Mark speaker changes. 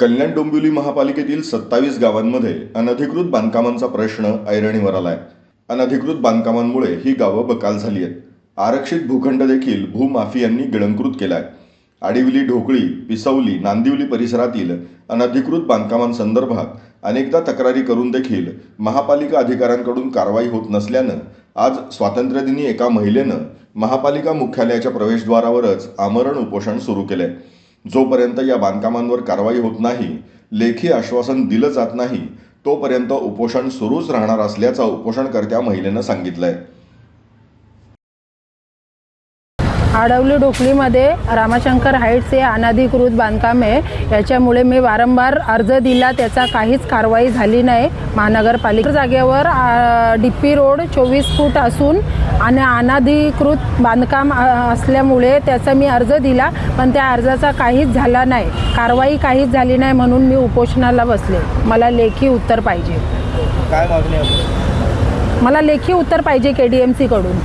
Speaker 1: कल्याण डोंबिवली महापालिकेतील सत्तावीस गावांमध्ये अनधिकृत बांधकामांचा प्रश्न ऐरणीवर आलाय. अनधिकृत बांधकामांमुळे ही गावं बकाल झाली आहेत. आरक्षित भूखंड देखील भूमाफियांनी गिळंकृत केलाय. आडिवली ढोकळी पिसवली नांदिवली परिसरातील अनधिकृत बांधकामांसंदर्भात अनेकदा तक्रारी करून देखील महापालिका अधिकाऱ्यांकडून कारवाई होत नसल्यानं आज स्वातंत्र्यदिनी एका महिलेनं महापालिका मुख्यालयाच्या प्रवेशद्वारावरच आमरण उपोषण सुरू केलंय. जोपर्यंत या बांधकामांवर कारवाई होत नाही लेखी आश्वासन दिलं जात नाही तोपर्यंत उपोषण सुरूच राहणार असल्याचं उपोषणकर्त्या महिलेनं सांगितलं आहे
Speaker 2: आडवली डोकलीमध्ये रामाशंकर हाईट्स हे अनधिकृत बांधकाम आहे. याच्यामुळे मी वारंवार अर्ज दिला त्याचा काहीच कारवाई झाली नाही. महानगरपालिका जागेवर डिप्पी रोड चोवीस फूट असून आणि अनधिकृत बांधकाम असल्यामुळे त्याचा मी अर्ज दिला पण त्या अर्जाचा काहीच झाला नाही. कारवाई काहीच झाली नाही म्हणून मी उपोषणाला बसले. मला लेखी उत्तर पाहिजे.
Speaker 3: काय मागणी
Speaker 2: मला लेखी उत्तर पाहिजे के डी एम सीकडून